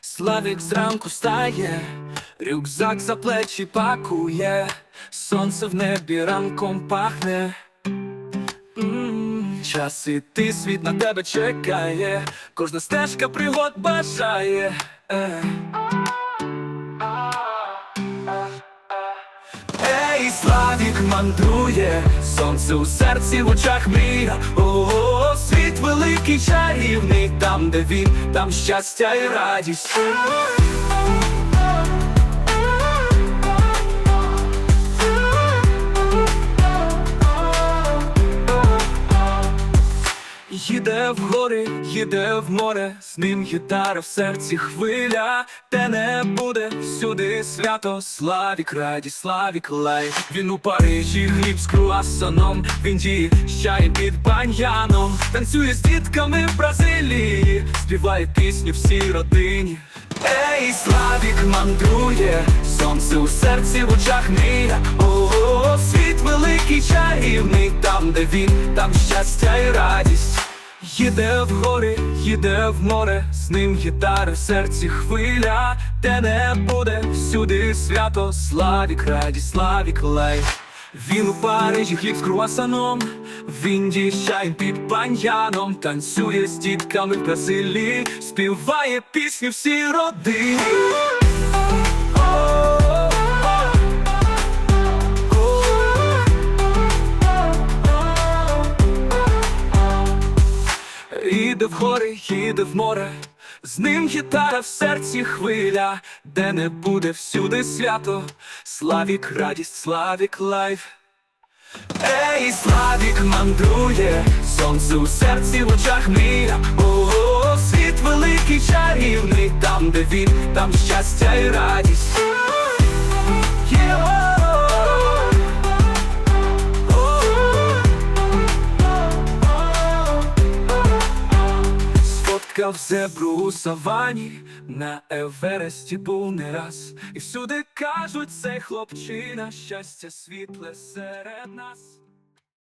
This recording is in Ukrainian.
Славік зранку стає, рюкзак за плечі пакує, сонце в небі ранком пахне. Час іти, світ на тебе чекає, кожна стежка пригод бажає. Е. Ей, Славік мандрує, сонце у серці, в очах мрія. Великий, чарівний, там, де він, там щастя і радість. Їде в гори, їде в море, з ним гітара в серці хвиля, де не буде всюди свято, славік, радість, славік лай. Він у Парижі, хліб з круасаном, в Індії чай під баньяном, танцює з дітками в Бразилії, співає пісню всій родині. Ей, Славік мандрує, сонце у серці, в очах мрія. О, світ великий, чарівний, там, де він, там щастя і радість. Їде в гори, їде в море, з ним гітара в серці хвиля, де не буде всюди свято, славік, радість, славік лай. Він у Парижі хліб з круасаном, в Індії під баньяном, танцює з дітками в Бразилії, співає пісню всій родині. Іде в гори, їде в море, з ним гітара в серці хвиля, де не буде всюди свято, Славік, радість, Славік лайф. Ей, Славік мандрує, сонце у серці, в очах мрія. О, світ великий, чарівний, там, де він, там щастя і радість. Є-о! Сфоткав зебру у савані, на Евересті був не раз, і всюди кажуть, цей хлопчина, щастя світле серед нас.